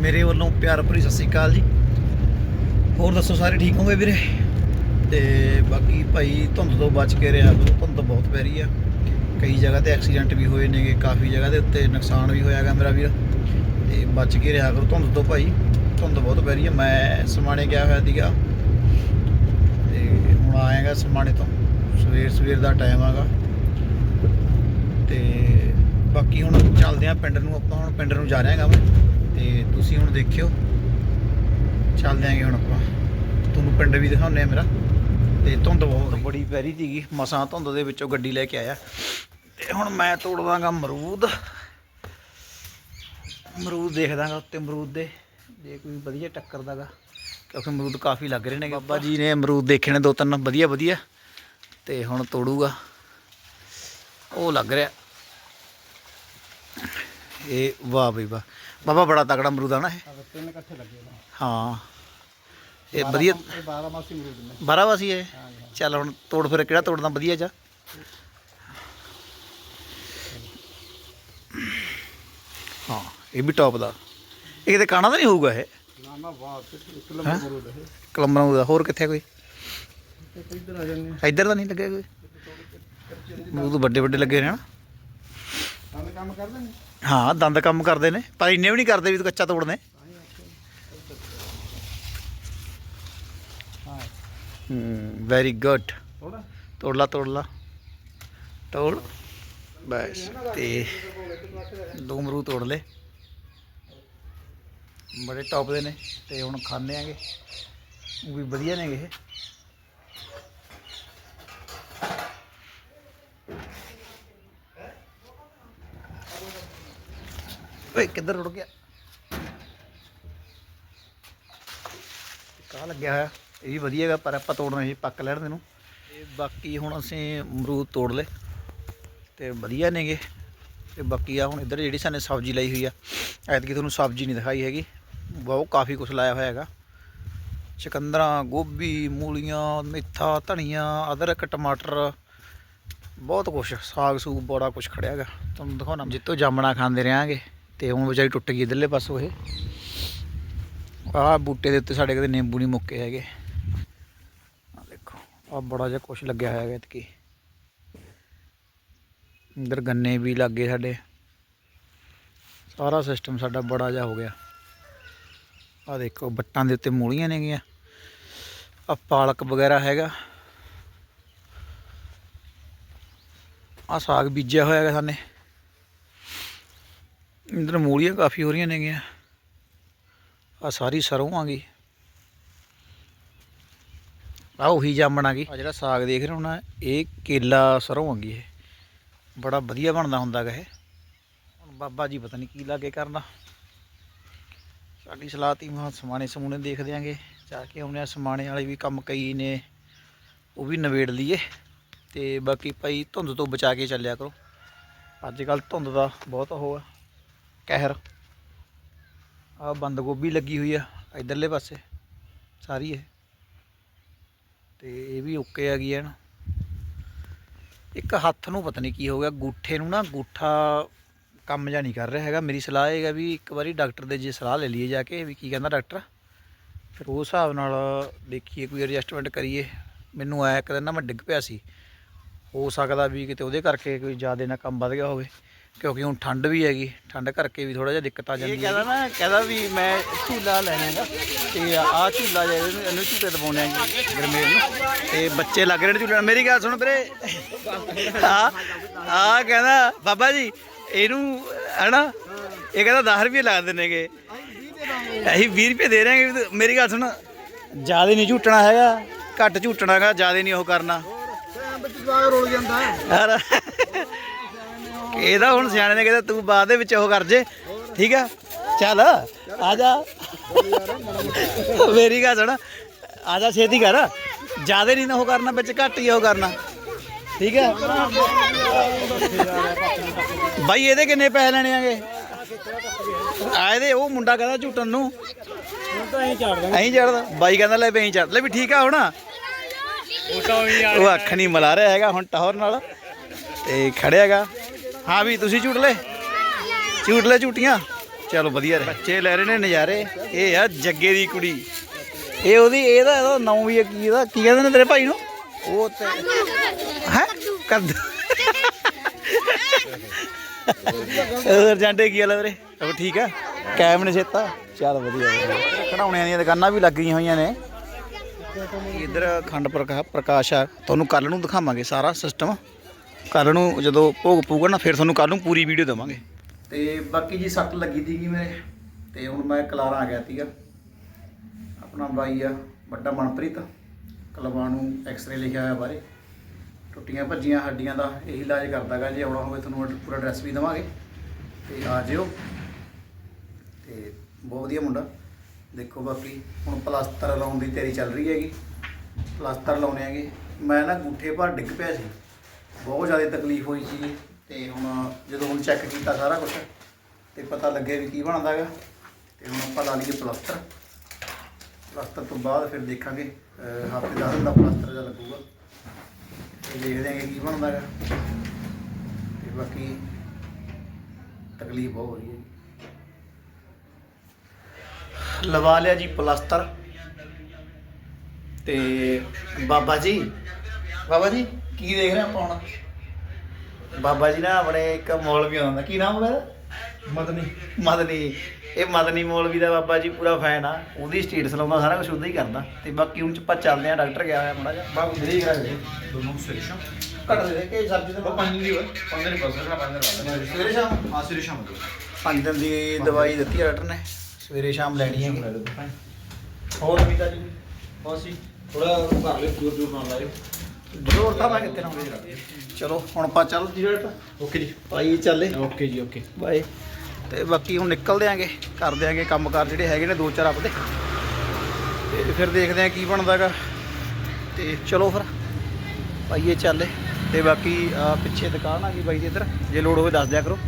ਮੇਰੇ ਵੱਲੋਂ ਪਿਆਰ ਭਰੀ ਸਤਿ ਸ੍ਰੀ ਅਕਾਲ ਜੀ। ਹੋਰ ਦੱਸੋ, ਸਾਰੇ ਠੀਕ ਹੋਗੇ ਵੀਰੇ? ਤੇ ਬਾਕੀ ਭਾਈ ਧੁੰਦ ਤੋਂ ਬਚ ਕੇ ਰਿਹਾ ਕਰੋ ਧੁੰਦ ਬਹੁਤ ਪੈ ਰਹੀ ਆ। ਕਈ ਜਗ੍ਹਾ ਤੇ ਐਕਸੀਡੈਂਟ ਵੀ ਹੋਏ ਨੇਗੇ, ਕਾਫੀ ਜਗ੍ਹਾ ਦੇ ਉੱਤੇ ਨੁਕਸਾਨ ਵੀ ਹੋਇਆਗਾ ਮੇਰਾ ਵੀਰ। ਤੇ ਬਚ ਕੇ ਰਿਹਾ ਕਰੋ ਧੁੰਦ ਤੋਂ ਭਾਈ, ਧੁੰਦ ਬਹੁਤ ਪੈ ਰਹੀ ਆ। ਮੈਂ ਸਮਾਣੇ ਗਿਆ ਹੋਇਆ ਸੀਗਾ। ਤੇ ਹੁਣ ਆਏਗਾ ਸਮਾਣੇ ਤੋਂ। ਸਵੇਰ ਸਵੇਰ ਦਾ ਟਾਈਮ ਆਗਾ ਤੇ ਬਾਕੀ ਹੁਣ ਚੱਲਦੇ ਆ ਪਿੰਡ ਨੂੰ, ਆਪਾਂ ਹੁਣ ਪਿੰਡ ਨੂੰ ਜਾ ਰਹੇ ਹਾਂ ਮੈਂ। ਤੇ ਤੁਸੀਂ ਹੁਣ ਦੇਖਿਓ। ਚੱਲਦੇ ਆਂਗੇ ਹੁਣ ਆਪਾਂ। ਤੁਹਾਨੂੰ ਪਿੰਡ ਵੀ ਦਿਖਾਉਂਦੇ ਆ ਮੇਰਾ। ਤੇ ਧੁੰਦ ਬਹੁਤ ਬੜੀ ਪੈ ਰਹੀ ਸੀਗੀ। ਮਸਾਂ ਧੁੰਦ ਦੇ ਵਿੱਚੋਂ ਗੱਡੀ ਲੈ ਕੇ ਆਇਆ। ਤੇ ਹੁਣ ਮੈਂ ਤੋੜ ਦਾਂਗਾ ਅਮਰੂਦ। ਅਮਰੂਦ ਦੇਖਦਾਗਾ ਉੱਤੇ ਅਮਰੂਦ ਦੇ। ਜੇ ਕੋਈ ਵਧੀਆ ਟੱਕਰ ਦਾਗਾ। ਕਿਉਂਕਿ ਅਮਰੂਦ ਕਾਫੀ ਲੱਗ ਰਹੇ ਨੇ ਬਾਬਾ ਜੀ ਨੇ ਅਮਰੂਦ ਦੇਖੇ ਨੇ ਦੋ ਤਿੰਨ। ਵਧੀਆ ਵਧੀਆ। ਤੇ ਹੁਣ ਤੋੜੂਗਾ। ਉਹ ਲੱਗ ਰਿਹਾ। ਇਹ ਵਾਹ ਬਈ ਵਾਹ। ਬਾਬਾ ਬੜਾ ਤਗੜਾ ਅਮਰੂਦ ਆ ਨਾ ਇਹ। ਤਿੰਨ ਇਕੱਠੇ ਲੱਗੇ ਨੇ। ਹਾਂ। ਇਹ ਵਧੀਆ ਇਹ 12 ਮਾਸੀ ਅਮਰੂਦ ਨੇ। ਬਾਰਾਵਾਸੀ ਹੈ ਚੱਲ ਹੁਣ ਤੋੜ ਫਿਰ ਕਿਹੜਾ ਤੋੜਨਾ? ਵਧੀਆ ਜਾ। ਹਾਂ ਇਹ ਵੀ ਟੌਪ ਦਾ। ਇਹ ਕਿਤੇ ਕਾਣਾ ਤਾਂ ਨਹੀਂ ਹੋਊਗਾ ਇਹ? ਨਾ ਨਾ ਵਾਹ ਇੱਕ ਹੈ? ਦਾ। ਹੋਰ ਕਿੱਥੇ ਕੋਈ? ਤੇ ਇੱਧਰ ਆ ਜਾਂਦੇ ਇੱਧਰ ਤਾਂ ਨਹੀਂ ਲੱਗੇ ਕੋਈ? ਅਮਰੂਦ ਵੱਡੇ ਵੱਡੇ ਲੱਗੇ ਨੇ ਕੰਮ ਕਰਦੇ ਨੇ? ਹਾਂ, ਦੰਦ ਕੰਮ ਕਰਦੇ ਨੇ, ਪਰ ਇੰਨੇ ਵੀ ਨਹੀਂ ਕਰਦੇ ਵੀ ਤੂੰ ਕੱਚਾ ਤੋੜਨੇ। ਹੂੰ ਵੈਰੀ ਗੁੱਡ ਥੋੜਾ ਤੋੜ ਲਾ ਤੋੜ ਲਾ ਤੋੜ ਬਸ, ਤੇ ਦੋ ਮਰੂ ਤੋੜ ਲੈ। ਬੜੇ ਟੌਪ ਦੇ ਨੇ, ਤੇ ਹੁਣ ਖਾਣੇ ਆਂਗੇ। ਉਹ ਵੀ ਵਧੀਆ ਨੇਗੇ ਇਹ। ਓਏ, ਕਿੱਧਰ ਰੁੜ ਗਿਆ? ਕਾ ਲੱਗਿਆ ਹੋਇਆ? ਇਹ ਵੀ ਵਧੀਆ ਹੈਗਾ, ਪਰ ਆਪਾਂ ਤੋੜਨਾ ਸੀ, ਪੱਕ ਲੈਣ ਦੇ ਨੂੰ ਤੇ ਬਾਕੀ ਹੁਣ ਅਸੀਂ ਅਮਰੂਦ ਤੋੜ ਲਏ, ਤੇ ਵਧੀਆ ਨੇਗੇ। ਤੇ ਬਾਕੀ ਆ ਹੁਣ ਇੱਧਰ ਜਿਹੜੀ ਸਾਨੇ ਸਬਜ਼ੀ ਲਈ ਹੋਈ ਆ, ਐਤਕੀ ਤੁਹਾਨੂੰ ਸਬਜ਼ੀ ਨਹੀਂ ਦਿਖਾਈ ਹੈਗੀ। ਬਹੁਤ ਕਾਫੀ ਕੁਝ ਲਾਇਆ ਹੋਇਆ ਹੈਗਾ। ਚਕੰਦਰਾਂ ਗੋਭੀ, ਮੂਲੀਆਂ, ਮੇਥਾ, ਧਨੀਆ, ਅਦਰਕ, ਟਮਾਟਰ, ਬਹੁਤ ਕੁਝ ਸਾਗ ਸੂਗ ਬੜਾ ਕੁਝ ਖੜਿਆ ਹੈਗਾ। ਤੁਹਾਨੂੰ ਦਿਖਾਉਣਾ, ਜਿੱਤੋਂ ਜਾਮਣਾ ਖਾਂਦੇ ਰਹਾਂਗੇ। ਤੇ ਹੁਣ ਵਿਚਾਰੀ ਟੁੱਟ ਗਈ ਇਧਰਲੇ ਪਾਸੋਂ ਇਹ। ਆਹ ਬੂਟੇ ਦੇ ਉੱਤੇ ਸਾਡੇ ਕਦੇ ਨਿੰਬੂ ਨਹੀਂ ਮੁੱਕੇ ਹੈਗੇ। ਆ ਦੇਖੋ ਆ ਬੜਾ ਜਿਹਾ ਕੁਛ ਲੱਗਿਆ ਹੋਇਆ ਹੈ ਇਤਕੀ ਅੰਦਰ ਗੰਨੇ ਵੀ ਲੱਗੇ ਸਾਡੇ। ਸਾਰਾ ਸਿਸਟਮ ਸਾਡਾ ਬੜਾ ਜਿਹਾ ਹੋ ਗਿਆ। ਆ ਦੇਖੋ, ਬੱਟਾਂ ਦੇ ਉੱਤੇ ਮੂਲੀਆਂ ਨੇਗੀਆਂ ਆ ਪਾਲਕ ਵਗੈਰਾ ਹੈਗਾ। ਆ ਸਾਗ ਬੀਜਿਆ ਹੋਇਆ ਹੈਗਾ ਸਾਨੇ ਇੰਦਰ ਮੂਲੀਆਂ ਕਾਫੀ ਹੋ ਰਹੀਆਂ ਨੇਗੀਆਂ। ਆ ਸਾਰੀ ਸਰੋਂ ਆ ਗਈ। ਆ ਉਹੀ ਜਾਮਣ ਆ ਗਈ। ਆ ਜਿਹੜਾ ਸਾਗ ਦੇਖ ਰਹੇ ਹੋ ਨਾ, ਇਹ ਕੇਲਾ ਸਰੋਂ ਆ ਗਈ ਇਹ। ਬੜਾ ਵਧੀਆ ਬਣਦਾ ਹੁੰਦਾ ਗਾ ਇਹ। ਹੁਣ ਬਾਬਾ ਜੀ ਪਤਾ ਨਹੀਂ ਕੀ ਲਾਗੇ ਕਰਨਾ। ਸਾਡੀ ਸਲਾਹ ਤੀ ਮਾ ਸਮਾਣੇ ਸਮੂਣੇ ਦੇਖ ਦਿਆਂਗੇ। ਜਾ ਕੇ ਆਉਣੇ ਆ ਸਮਾਣੇ ਵਾਲੇ ਵੀ ਕੰਮ ਕਈ ਨੇ, ਉਹ ਵੀ ਨਵੇੜ ਲਈਏ। ਤੇ ਬਾਕੀ ਭਾਈ ਧੁੰਦ ਤੋਂ ਬਚਾ ਕੇ ਚੱਲਿਆ ਕਰੋ। ਅੱਜ ਕੱਲ ਧੁੰਦ ਦਾ ਬਹੁਤ ਉਹ ਆ। ਕਹਿਰ। ਆ ਬੰਦ ਗੋਭੀ ਲੱਗੀ ਹੋਈ ਆ, ਇਧਰਲੇ ਪਾਸੇ, ਸਾਰੀ ਇਹ। ਤੇ ਇਹ ਵੀ ਓਕੇ ਆ ਗਈ ਹੈ ਨਾ। ਇੱਕ ਹੱਥ ਨੂੰ ਪਤਾ ਨਹੀਂ ਕੀ ਹੋ ਗਿਆ, ਗੂਠੇ ਨੂੰ ਨਾ ਗੂਠਾ ਕੰਮ ਜਾਂ ਨਹੀਂ ਕਰ ਰਿਹਾ ਹੈਗਾ। ਮੇਰੀ ਸਲਾਹ ਇਹ ਹੈਗਾ ਵੀ ਇੱਕ ਵਾਰੀ ਡਾਕਟਰ ਦੇ ਜੇ ਸਲਾਹ ਲੈ ਲਈਏ ਜਾ ਕੇ ਵੀ ਕੀ ਕਹਿੰਦਾ ਡਾਕਟਰ। ਫਿਰ ਉਸ ਹਿਸਾਬ ਨਾਲ ਦੇਖੀਏ, ਕੋਈ ਐਡਜਸਟਮੈਂਟ ਕਰੀਏ। ਮੈਨੂੰ ਆਇਆ ਇੱਕ ਦਿਨ ਨਾ ਮੈਂ ਡਿੱਗ ਪਿਆ ਸੀ। ਹੋ ਸਕਦਾ ਵੀ ਕਿਤੇ ਉਹਦੇ ਕਰਕੇ ਕੋਈ ਜ਼ਿਆਦਾ ਨਾ ਕੰਮ ਵੱਧ ਗਿਆ ਹੋਵੇ। ਕਿਉਂਕਿ ਹੁਣ ਠੰਡ ਵੀ ਹੈਗੀ ਠੰਡ ਕਰਕੇ ਵੀ ਥੋੜਾ ਜਿਹਾ ਦਿੱਕਤ ਆ ਜਾਂਦੀ ਹੈ ਇਹ ਕਹਿੰਦਾ ਨਾ ਕਹਿੰਦਾ ਵੀ ਮੈਂ ਝੂਲਾ ਲੈਣਾ ਹੈਗਾ ਤੇ ਆਹ ਝੂਲਾ ਜਿਹੜਾ ਇਹਨੂੰ ਇਹਨੂੰ ਝੂਟੇ ਦਵਾਉਣੇ ਆ ਗਰਮੇਲ ਨੂੰ। ਤੇ ਬੱਚੇ ਲੱਗ ਰਹੇ ਨੇ ਝੂਟੇ ਮੇਰੀ ਗੱਲ ਸੁਣ ਵੀਰੇ। ਆ ਆ ਕਹਿੰਦਾ ਬਾਬਾ ਜੀ ਇਹਨੂੰ ਹਨਾ? ਇਹ ਕਹਿੰਦਾ 10 ਰੁਪਏ ਲਾ ਦਿੰਨੇਗੇ ਅਸੀਂ 20 ਰੁਪਏ ਦੇ ਰਹੇ ਹਾਂ ਮੇਰੀ ਗੱਲ ਸੁਣ ਜ਼ਿਆਦਾ ਨਹੀਂ ਝੂਟਣਾ ਹੈਗਾ। ਘੱਟ ਝੂਟਣਾਗਾ ਜ਼ਿਆਦਾ ਨਹੀਂ ਉਹ ਕਰਨਾ। ਵਿੱਚ ਜਵਾਗ ਰੋਲ ਜਾਂਦਾ। ਯਾਰ ਇਹਦਾ ਹੁਣ ਸਿਆਣੇ ਨੇ ਕਹਿੰਦਾ ਤੂੰ ਬਾਅਦ ਦੇ ਵਿੱਚ ਉਹ ਕਰ ਜੇ। ਠੀਕ ਆ? ਚੱਲ ਆ ਜਾ। ਮੇਰੀ ਗੱਲ ਸੁਣ। ਆ ਜਾ ਛੇਤੀ ਕਰ। ਜ਼ਿਆਦਾ ਨਹੀਂ ਨਾ ਉਹ ਕਰਨਾ ਵਿੱਚ ਘੱਟ ਹੀ ਉਹ ਕਰਨਾ। ਠੀਕ ਆ? ਬਾਈ ਇਹਦੇ ਕਿੰਨੇ ਪੈਸੇ ਲੈਣੇ ਆਗੇ? ਆ ਇਹਦੇ ਉਹ ਮੁੰਡਾ ਕਹਿੰਦਾ ਝੂਟਣ ਨੂੰ। ਐਂ ਚੜਦਾ। ਬਾਈ ਕਹਿੰਦਾ ਲੈ ਵੀ ਐਂ ਚੜ ਲੈ ਵੀ ਠੀਕ ਆ ਹੁਣ। ਉਹ ਤਾਂ ਵੀ ਉਹ ਅੱਖ ਨਹੀਂ ਮਲਾ ਰਿਹਾ ਹੈਗਾ ਹੁਣ ਟੌਰ ਨਾਲ। ਤੇ ਖੜਿਆਗਾ ਹਾਂ ਵੀ ਤੁਸੀਂ ਝੂਟ ਲੈ। ਝੂਟ ਲੈ ਝੂਟੀਆਂ ਚਲੋ ਵਧੀਆ ਰਹੇ। ਬੱਚੇ ਲੈ ਰਹੇ ਨੇ ਨਜ਼ਾਰੇ। ਇਹ ਆ ਜੱਗੇ ਦੀ ਕੁੜੀ। ਇਹ ਉਹਦੀ ਇਹਦਾ ਇਹਦਾ ਨਾਮ ਵੀ ਕੀ ਇਹਦਾ? ਕੀ ਕਹਿੰਦੇ ਨੇ ਤੇਰੇ ਭਾਈ ਨੂੰ? ਉਹ ਤੇ ਹੈ? ਕੱਦ ਹੋਰ ਜਾਂਦੇ ਕੀ ਹਾਲ ਵੀਰੇ? ਉਹ ਠੀਕ ਆ? ਕੈਮ ਨੇ ਛੇਤਾ? ਚੱਲ ਵਧੀਆ। ਖਿਡੌਣਿਆਂ ਦੀਆਂ ਦੁਕਾਨਾਂ ਵੀ ਲੱਗੀਆਂ ਹੋਈਆਂ ਨੇ। ਇਧਰ ਖੰਡ ਪ੍ਰਕਾ ਪ੍ਰਕਾਸ਼ ਆ। ਤੁਹਾਨੂੰ ਕੱਲ ਨੂੰ ਦਿਖਾਵਾਂਗੇ ਸਾਰਾ ਸਿਸਟਮ ਕੱਲ ਨੂੰ ਜਦੋਂ ਭੋਗ ਪੂਗਾ ਨਾ, ਫਿਰ ਤੁਹਾਨੂੰ ਕੱਲ ਨੂੰ ਪੂਰੀ ਵੀਡੀਓ ਦੇਵਾਂਗੇ। ਤੇ ਬਾਕੀ ਜੀ ਸੱਟ ਲੱਗੀ ਸੀਗੀ ਮੇਰੇ, ਤੇ ਹੁਣ ਮੈਂ ਕਲਾਰਾ ਆ ਗਿਆ ਸੀਗਾ। ਆਪਣਾ ਬਾਈ ਆ, ਵੱਡਾ ਮਨਪ੍ਰੀਤ ਕਲਵਾ ਨੂੰ ਐਕਸ-ਰੇ ਲਿਖਿਆ ਹੋਇਆ ਬਾਰੇ। ਟੁੱਟੀਆਂ ਭੱਜੀਆਂ ਹੱਡੀਆਂ ਦਾ ਇਹੀ ਇਲਾਜ ਕਰਦਾਗਾ, ਜੇ ਆਉਣਾ ਹੋਵੇ ਤੁਹਾਨੂੰ ਪੂਰਾ ਐਡਰੈਸ ਵੀ ਦੇਵਾਂਗੇ। ਤੇ ਆ ਜਿਓ। ਤੇ ਬਹੁਤ ਵਧੀਆ ਮੁੰਡਾ। ਦੇਖੋ ਬਾਕੀ, ਹੁਣ ਪਲਾਸਟਰ ਲਾਉਣ ਦੀ ਤਿਆਰੀ ਚੱਲ ਰਹੀ ਹੈਗੀ। ਪਲਾਸਟਰ ਲਾਉਣੇ ਹੈਗੇ। ਮੈਂ ਨਾ ਗੂਠੇ ਭਰ ਡਿੱਗ ਪਿਆ ਸੀ। ਬਹੁਤ ਜ਼ਿਆਦਾ ਤਕਲੀਫ ਹੋਈ ਸੀ ਤੇ ਹੁਣ ਜਦੋਂ ਹੁਣ ਚੈੱਕ ਕੀਤਾ ਸਾਰਾ ਕੁਝ ਤੇ ਪਤਾ ਲੱਗੇ ਵੀ ਕੀ ਬਣਦਾ ਹੈਗਾ ਤੇ ਹੁਣ ਆਪਾਂ ਲਾ ਲਈਏ ਪਲਾਸਟਰ ਪਲਾਸਟਰ ਤੋਂ ਬਾਅਦ ਫਿਰ ਦੇਖਾਂਗੇ ਹਫ਼ਤੇ ਦਸ ਦਿਨ ਦਾ ਪਲਾਸਟਰ ਜਿਹਾ ਲੱਗੂਗਾ। ਤੇ ਦੇਖਦੇ ਆਂਗੇ ਕੀ ਬਣਦਾ ਹੈਗਾ। ਤੇ ਬਾਕੀ ਤਕਲੀਫ ਬਹੁਤ ਹੋ ਰਹੀ ਹੈ ਲਵਾ ਲਿਆ ਜੀ ਪਲਾਸਟਰ ਤੇ ਬਾਬਾ ਜੀ ਬਾਬਾ ਜੀ ਕੀ ਦੇਖ ਰਹੇ ਆਪਾਂ ਹੁਣ? ਬਾਬਾ ਜੀ ਨਾ ਆਪਣੇ ਇੱਕ ਮੌਲਵੀ ਆਉਂਦਾ। ਕੀ ਨਾਮ ਉਹਦਾ? ਮਦਨੀ। ਮਦਨੀ। ਇਹ ਮਦਨੀ ਮੌਲਵੀ ਦਾ ਬਾਬਾ ਜੀ ਪੂਰਾ ਫੈਨ ਆ। ਉਹਦੀ ਸਟੇਟਸ ਲਾਉਂਦਾ ਸਾਰਾ ਕੁਝ ਉਹਦਾ ਹੀ ਕਰਦਾ। ਤੇ ਬਾਕੀ ਹੁਣ ਚ ਆਪਾਂ ਚੱਲਦੇ ਆ ਡਾਕਟਰ ਗਿਆ ਹੋਇਆ ਮਾੜਾ ਜਿਹਾ। ਬਾਬੂ ਮੇਰੇ ਘਰ ਦੇ ਦੋਨੋਂ ਸਵੇਰੇ ਸ਼ਾਮ। ਘੱਟ ਦੇ ਦੇ ਕਿ ਸਬਜ਼ੀ ਉਹ ਦਾ ਪੰਜ ਦੀ ਹੋਏ। ਪੰਜ ਦਿਨ ਬਸ ਰੱਖਣਾ ਪੰਜ ਦਿਨ ਬਾਅਦ। ਸਵੇਰੇ ਸ਼ਾਮ? ਹਾਂ ਸਵੇਰੇ ਸ਼ਾਮ ਤੋਂ ਪੰਜ ਦਿਨ ਦੀ ਦਵਾਈ ਦਿੱਤੀ ਆ ਡਾਕਟਰ ਨੇ। ਸਵੇਰੇ ਸ਼ਾਮ ਲੈਣੀ ਹੈ ਹੋਰ ਅਮਿਤਾ ਜੀ? ਬਸ ਜੀ ਥੋੜਾ ਘਰ ਲਿਓ ਦੂਰ ਦੂਰ ਨਾਲ ਲਾਇਓ। ਜ਼ਰੂਰ ਤਾਂ ਮੈਂ ਕਿੱਥੇ ਨਾ ਚਲੋ ਹੁਣ ਆਪਾਂ ਚੱਲ ਜੀ ਡਾਕਟਰ ਓਕੇ ਜੀ। ਭਾਈ ਚੱਲੇ। ਓਕੇ ਜੀ ਓਕੇ। ਬਾਏ। ਤੇ ਬਾਕੀ ਹੁਣ ਨਿਕਲਦੇ ਆਂਗੇ ਕਰਦੇ ਆਂਗੇ ਕੰਮਕਾਰ ਜਿਹੜੇ ਹੈਗੇ ਨੇ ਦੋ ਚਾਰ ਆਪਦੇ। ਤੇ ਫਿਰ ਦੇਖਦੇ ਆਂ ਕੀ ਬਣਦਾਗਾ ਤੇ ਚਲੋ ਫਿਰ ਪਾਈਏ ਚੱਲੇ। ਤੇ ਬਾਕੀ ਪਿੱਛੇ ਦੁਕਾਨ ਆ ਗਈ ਬਾਈ ਦੀ ਇੱਧਰ। ਜੇ ਲੋੜ ਹੋਵੇ ਦੱਸ ਦਿਆ ਕਰੋ।